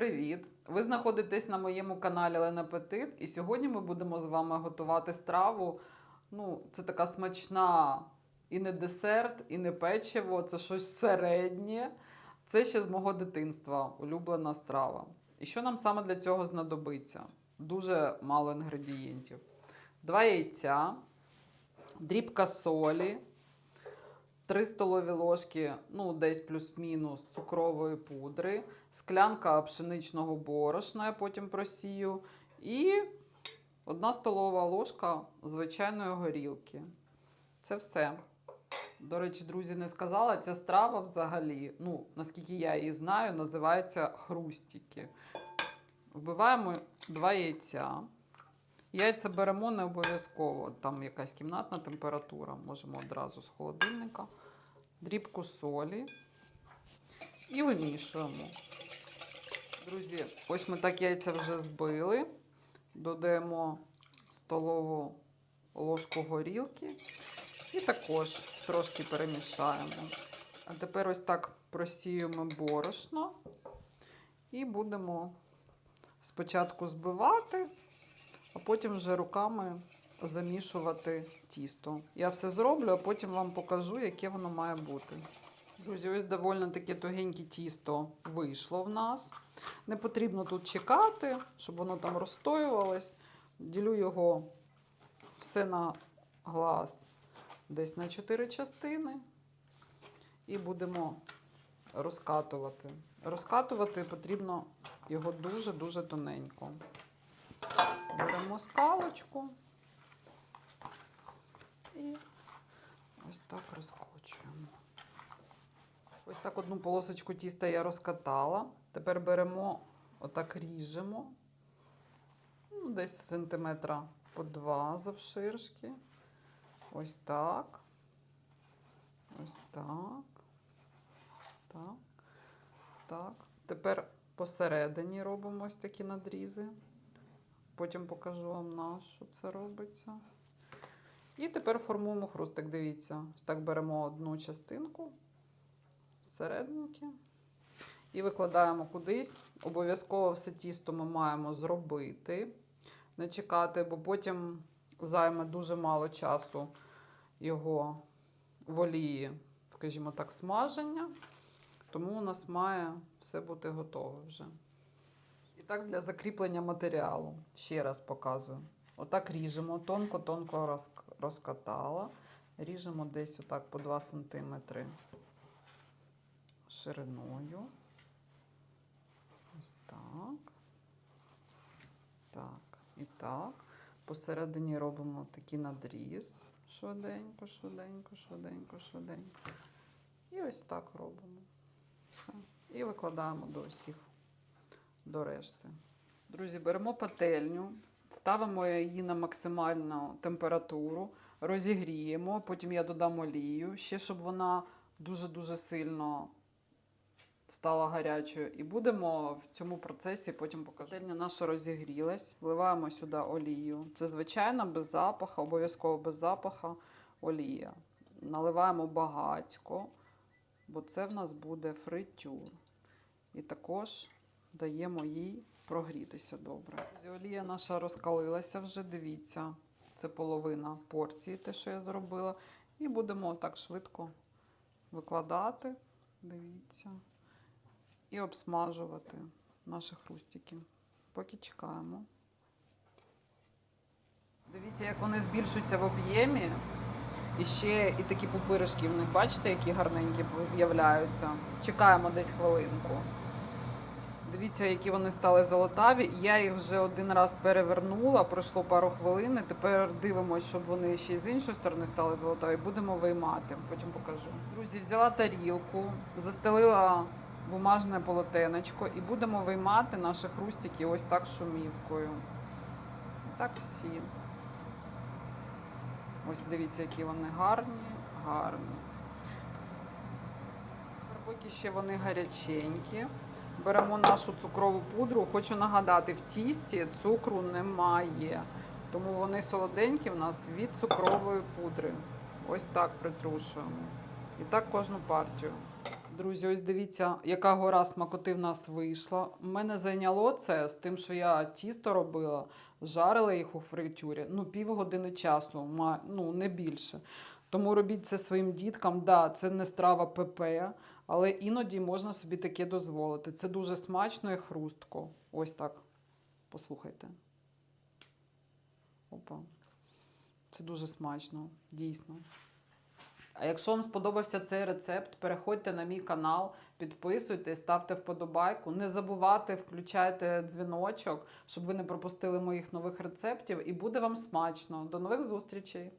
привіт! Ви знаходитесь на моєму каналі Лена Петит, і сьогодні ми будемо з вами готувати страву. Ну, це така смачна і не десерт, і не печиво, це щось середнє. Це ще з мого дитинства, улюблена страва. І що нам саме для цього знадобиться? Дуже мало інгредієнтів. Два яйця, дрібка солі, 3 столові ложки, ну десь плюс-мінус цукрової пудри, склянка пшеничного борошна, я потім просію, і одна столова ложка звичайної горілки. Це все. До речі, друзі, не сказала, ця страва взагалі, ну, наскільки я її знаю, називається хрустики. Вбиваємо два яйця. Яйця беремо не обов'язково, там якась кімнатна температура, можемо одразу з холодильника, дрібку солі і вимішуємо. Друзі, ось ми так яйця вже збили. Додаємо столову ложку горілки і також трошки перемішаємо. А тепер ось так просіємо борошно і будемо спочатку збивати а потім вже руками замішувати тісто. Я все зроблю, а потім вам покажу, яке воно має бути. Друзі, ось доволі таке тугеньке тісто вийшло в нас. Не потрібно тут чекати, щоб воно там розстоювалось. Ділю його все на глаз десь на 4 частини. І будемо розкатувати. Розкатувати потрібно його дуже-дуже тоненько. Беремо скалочку і ось так розкочуємо. Ось так одну полосочку тіста я розкатала. Тепер беремо, отак ріжемо, ну, десь сантиметра по два завширшки. Ось так. Ось так. Так. Так. Тепер посередині робимо ось такі надрізи. Потім покажу вам на що це робиться. І тепер формуємо хрустик. Дивіться, ось так беремо одну частинку серединки і викладаємо кудись. Обов'язково все тісто ми маємо зробити, не чекати, бо потім займе дуже мало часу його в скажімо так, смаження. Тому у нас має все бути готове вже. І так для закріплення матеріалу. Ще раз показую. Отак ріжемо, тонко-тонко розкатала. Ріжемо десь отак по 2 см шириною. Ось так. Так, і так. Посередині робимо такий надріз. Швиденько, швиденько, швиденько, швиденько. І ось так робимо. Все. І викладаємо до усіх до решти. Друзі, беремо пательню, ставимо її на максимальну температуру, розігріємо, потім я додам олію, ще щоб вона дуже-дуже сильно стала гарячою. І будемо в цьому процесі потім покажу. Пательня наша розігрілась, вливаємо сюди олію. Це звичайна, без запаха, обов'язково без запаха олія. Наливаємо багатько, бо це в нас буде фритюр. І також даємо їй прогрітися добре. Олія наша розкалилася вже, дивіться. Це половина порції, те, що я зробила. І будемо так швидко викладати, дивіться, і обсмажувати наші хрустики. Поки чекаємо. Дивіться, як вони збільшуються в об'ємі. І ще і такі пупиришки в них, бачите, які гарненькі з'являються. Чекаємо десь хвилинку. Дивіться, які вони стали золотаві. Я їх вже один раз перевернула, пройшло пару хвилин. і Тепер дивимося, щоб вони ще й з іншої сторони стали золотаві. Будемо виймати. Потім покажу. Друзі, взяла тарілку, застелила бумажне полотенечко і будемо виймати наші хрустики ось так шумівкою. Так всі. Ось дивіться, які вони гарні, гарні. Поки ще вони гаряченькі. Беремо нашу цукрову пудру. Хочу нагадати, в тісті цукру немає. Тому вони солоденькі в нас від цукрової пудри. Ось так притрушуємо. І так кожну партію. Друзі, ось дивіться, яка гора смакоти в нас вийшла. Мене зайняло це з тим, що я тісто робила, жарила їх у фритюрі. Ну, півгодини часу, ну не більше. Тому робіть це своїм діткам. Да, це не страва ПП, але іноді можна собі таке дозволити. Це дуже смачно і хрустко. Ось так. Послухайте. Опа. Це дуже смачно, дійсно. А якщо вам сподобався цей рецепт, переходьте на мій канал, підписуйтесь, ставте вподобайку. Не забувайте, включайте дзвіночок, щоб ви не пропустили моїх нових рецептів. І буде вам смачно. До нових зустрічей!